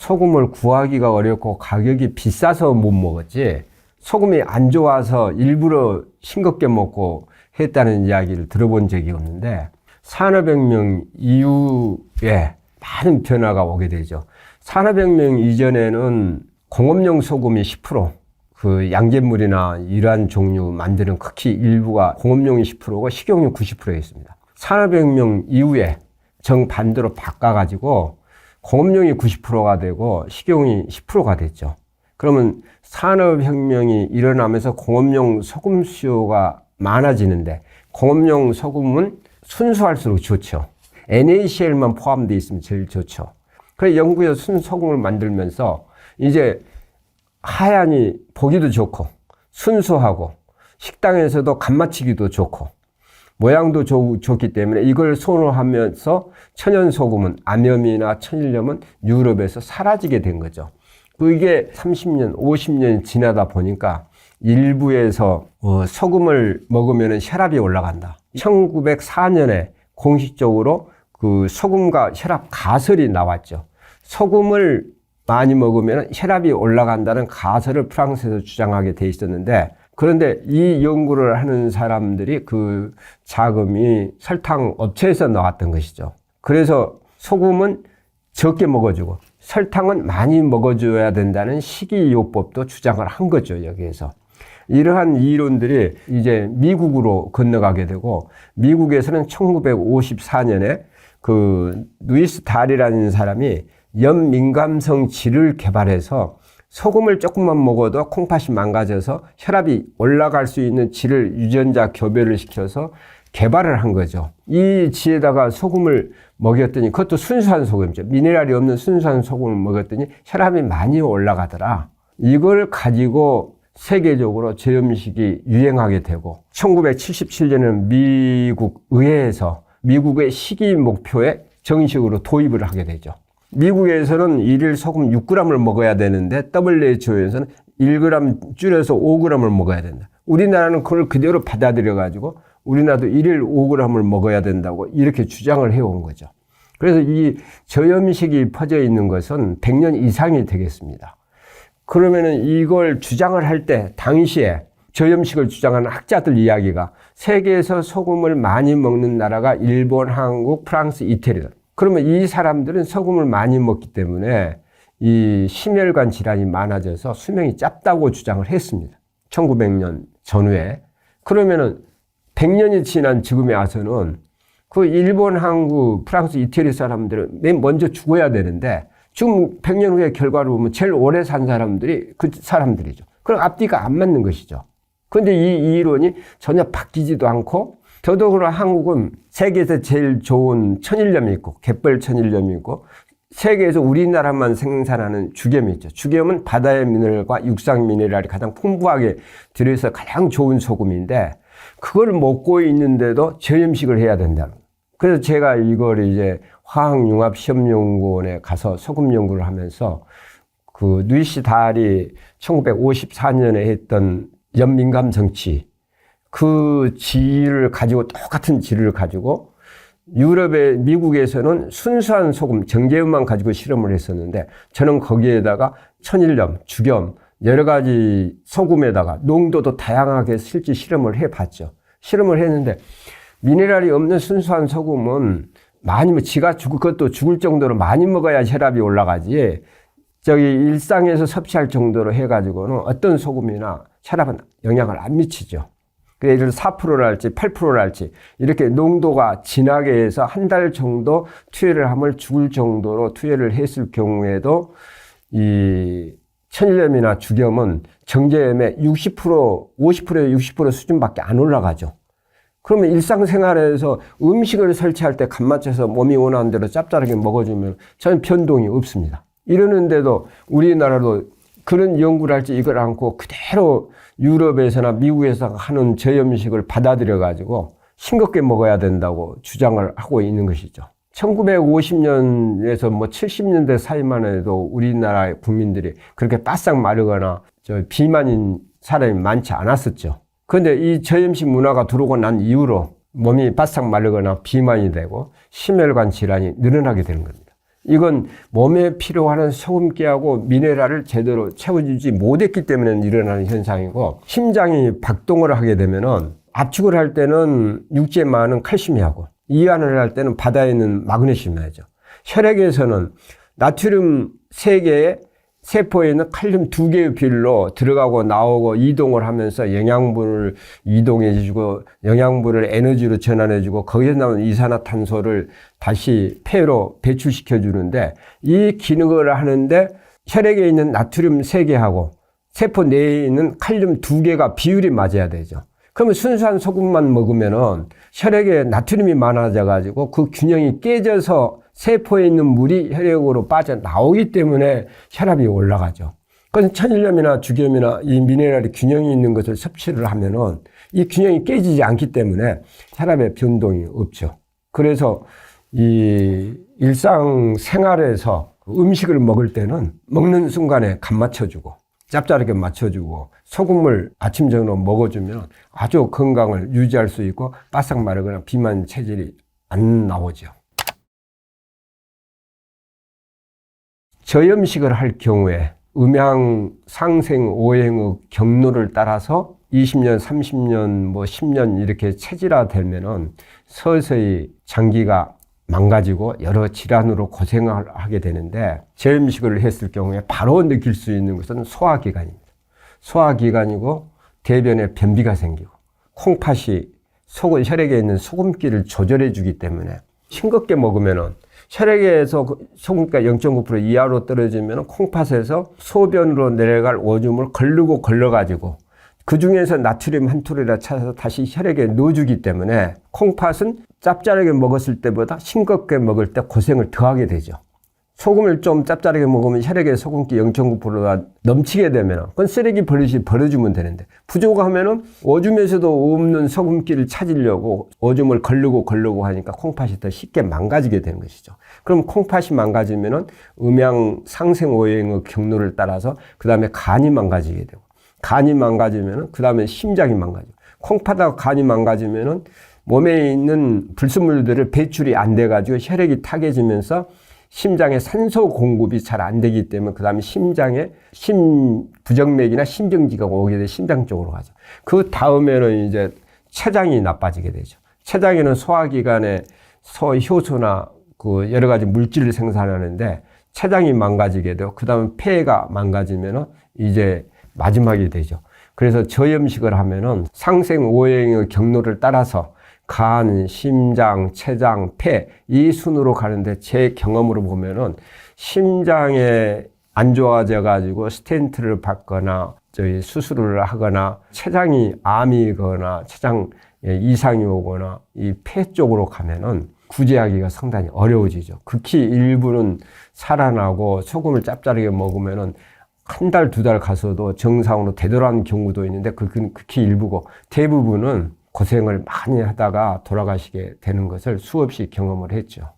소금을 구하기가 어렵고 가격이 비싸서 못 먹었지 소금이 안 좋아서 일부러 싱겁게 먹고 했다는 이야기를 들어본 적이 없는데 산업혁명 이후에 많은 변화가 오게 되죠. 산업혁명 이전에는 공업용 소금이 10%, 그 양잿물이나 이러한 종류 만드는 극히 일부가 공업용이 10%고 식용유 90%였습니다. 산업혁명 이후에 정반대로 바꿔가지고 공업용이 90%가 되고 식용이 10%가 됐죠. 그러면 산업혁명이 일어나면서 공업용 소금 수요가 많아지는데 공업용 소금은 순수할수록 좋죠. NaCl만 포함되어 있으면 제일 좋죠. 그래서 영국에서 순소금을 만들면서 이제 하얀이 보기도 좋고 순수하고 식당에서도 간 맞추기도 좋고 모양도 좋, 좋기 때문에 이걸 선호하면서 천연소금은 암염이나 천일염은 유럽에서 사라지게 된 거죠. 그게 30년, 50년 지나다 보니까 일부에서 어, 소금을 먹으면 혈압이 올라간다. 1904년에 공식적으로 그 소금과 혈압 가설이 나왔죠. 소금을 많이 먹으면 혈압이 올라간다는 가설을 프랑스에서 주장하게 돼 있었는데 그런데 이 연구를 하는 사람들이 그 자금이 설탕 업체에서 나왔던 것이죠. 그래서 소금은 적게 먹어주고 설탕은 많이 먹어줘야 된다는 식이요법도 주장을 한 거죠, 여기에서. 이러한 이론들이 이제 미국으로 건너가게 되고 미국에서는 1954년에 그 루이스 달이라는 사람이 염민감성 질을 개발해서 소금을 조금만 먹어도 콩팥이 망가져서 혈압이 올라갈 수 있는 질을 유전자 교배를 시켜서 개발을 한 거죠. 이 지에다가 소금을 먹였더니 그것도 순수한 소금이죠. 미네랄이 없는 순수한 소금을 먹였더니 혈압이 많이 올라가더라. 이걸 가지고 세계적으로 저염식이 유행하게 되고 1977년에는 미국 의회에서 미국의 식이 목표에 정식으로 도입을 하게 되죠. 미국에서는 일일 소금 6g을 먹어야 되는데 WHO에서는 1g 줄여서 5g을 먹어야 된다. 우리나라는 그걸 그대로 받아들여 가지고 우리나라도 일일 5g을 먹어야 된다고 이렇게 주장을 해온 거죠. 그래서 이 저염식이 퍼져 있는 것은 100년 이상이 되겠습니다. 그러면은 이걸 주장을 할 때 당시에 저염식을 주장하는 학자들 이야기가 세계에서 소금을 많이 먹는 나라가 일본, 한국, 프랑스, 이태리다. 그러면 이 사람들은 소금을 많이 먹기 때문에 이 심혈관 질환이 많아져서 수명이 짧다고 주장을 했습니다. 1900년 전후에. 그러면은 100년이 지난 지금에 와서는 그 일본, 한국, 프랑스, 이태리 사람들은 맨 먼저 죽어야 되는데 지금 100년 후에 결과를 보면 제일 오래 산 사람들이 그 사람들이죠. 그럼 앞뒤가 안 맞는 것이죠. 근데 이, 이 이론이 전혀 바뀌지도 않고 더더구나 한국은 세계에서 제일 좋은 천일염이 있고 갯벌 천일염이 있고 세계에서 우리나라만 생산하는 주겸이 있죠. 주겸은 바다의 미네랄과 육상 미네랄이 가장 풍부하게 들어서 가장 좋은 소금인데 그걸 먹고 있는데도 저염식을 해야 된다는. 그래서 제가 이걸 이제 화학융합시험연구원에 가서 소금 연구를 하면서 그 누이시 달이 1954년에 했던 연민감 정치 그 지를 가지고 똑같은 지를 가지고 유럽의 미국에서는 순수한 소금 정제음만 가지고 실험을 했었는데 저는 거기에다가 천일염, 주겸 여러 가지 소금에다가 농도도 다양하게 실제 실험을 해봤죠. 실험을 했는데 미네랄이 없는 순수한 소금은 많이 뭐 지가 죽을 것도 죽을 정도로 많이 먹어야 혈압이 올라가지 저기 일상에서 섭취할 정도로 해가지고는 어떤 소금이나 혈압은 영향을 안 미치죠. 예를 들어 4%랄지 8%랄지 이렇게 농도가 진하게 해서 한 달 정도 투여를 하면 죽을 정도로 투여를 했을 경우에도 이 천일염이나 주겸은 정제염의 60% 50%에 60% 수준밖에 안 올라가죠. 그러면 일상생활에서 음식을 설치할 때 간 맞춰서 몸이 원하는 대로 짭짤하게 먹어주면 전혀 변동이 없습니다. 이러는데도 우리나라도 그런 연구를 할지 이걸 않고 그대로 유럽에서나 미국에서 하는 저염식을 받아들여 가지고 싱겁게 먹어야 된다고 주장을 하고 있는 것이죠. 1950년에서 뭐 70년대 사이만 해도 우리나라 국민들이 그렇게 바싹 마르거나 저 비만인 사람이 많지 않았었죠. 그런데 이 저염식 문화가 들어오고 난 이후로 몸이 바싹 마르거나 비만이 되고 심혈관 질환이 늘어나게 되는 겁니다. 이건 몸에 필요한 소금기하고 미네랄을 제대로 채워주지 못했기 때문에 일어나는 현상이고 심장이 박동을 하게 되면은 압축을 할 때는 육지에 많은 칼슘이 하고 이완을 할 때는 바다에 있는 마그네슘이 하죠. 혈액에서는 나트륨 3개에 세포에 있는 칼륨 두 개의 비율로 들어가고 나오고 이동을 하면서 영양분을 이동해 주고 영양분을 에너지로 전환해 주고 거기서 나오는 이산화탄소를 다시 폐로 배출시켜 주는데 이 기능을 하는데 혈액에 있는 나트륨 3개하고 세포 내에 있는 칼륨 두 개가 비율이 맞아야 되죠. 그러면 순수한 소금만 먹으면은 혈액에 나트륨이 많아져 가지고 그 균형이 깨져서 세포에 있는 물이 혈액으로 빠져나오기 때문에 혈압이 올라가죠. 그래서 천일염이나 주겸이나 이 미네랄이 균형이 있는 것을 섭취를 하면은 이 균형이 깨지지 않기 때문에 혈압의 변동이 없죠. 그래서 이 일상 생활에서 음식을 먹을 때는 먹는 순간에 간 맞춰주고 짭짤하게 맞춰주고 소금을 아침 저녁으로 먹어주면 아주 건강을 유지할 수 있고 바싹 마르거나 비만 체질이 안 나오죠. 저염식을 할 경우에 음양 상생 오행의 경로를 따라서 20년, 30년, 뭐 10년 이렇게 체질화 되면은 서서히 장기가 망가지고 여러 질환으로 고생을 하게 되는데 저염식을 했을 경우에 바로 느낄 수 있는 것은 소화기관입니다. 소화기관이고 대변에 변비가 생기고 콩팥이 속은 혈액에 있는 소금기를 조절해 주기 때문에 싱겁게 먹으면은 혈액에서 그 소금기가 0.9% 이하로 떨어지면 콩팥에서 소변으로 내려갈 오줌을 걸르고 걸러가지고 그 중에서 나트륨 한 톨이라 찾아서 다시 혈액에 넣어주기 때문에 콩팥은 짭짤하게 먹었을 때보다 싱겁게 먹을 때 고생을 더 하게 되죠. 소금을 좀 짭짤하게 먹으면 혈액에 소금기 0.9%가 넘치게 되면 그건 쓰레기 버릇이 버려주면 되는데 부족하면은 오줌에서도 없는 소금기를 찾으려고 오줌을 걸르고 걸르고 하니까 콩팥이 더 쉽게 망가지게 되는 것이죠. 그럼 콩팥이 망가지면은 음양 상생 오행의 경로를 따라서 그 다음에 간이 망가지게 되고 간이 망가지면은 그 다음에 심장이 망가지고 콩팥하고 간이 망가지면은 몸에 있는 불순물들을 배출이 안 돼가지고 혈액이 타개지면서 심장에 산소 공급이 잘 안 되기 때문에 그 다음에 심장에 심 부정맥이나 심정지가 오게 돼 심장 쪽으로 가죠. 그 다음에는 이제 췌장이 나빠지게 되죠. 췌장에는 소화기관에 소효소나 그 여러 가지 물질을 생산하는데 췌장이 망가지게 되고 그 다음에 폐가 망가지면은 이제 마지막이 되죠. 그래서 저염식을 하면은 상생 오행의 경로를 따라서 간, 심장, 췌장, 폐 이 순으로 가는데 제 경험으로 보면은 심장에 안 좋아져 가지고 스텐트를 받거나 저희 수술을 하거나 췌장이 암이거나 췌장 이상이 오거나 이 폐 쪽으로 가면은 구제하기가 상당히 어려워지죠. 극히 일부는 살아나고 소금을 짭짤하게 먹으면은 한 달, 두 달 가서도 정상으로 되돌아가는 경우도 있는데 그건 극히 일부고 대부분은 고생을 많이 하다가 돌아가시게 되는 것을 수없이 경험을 했죠.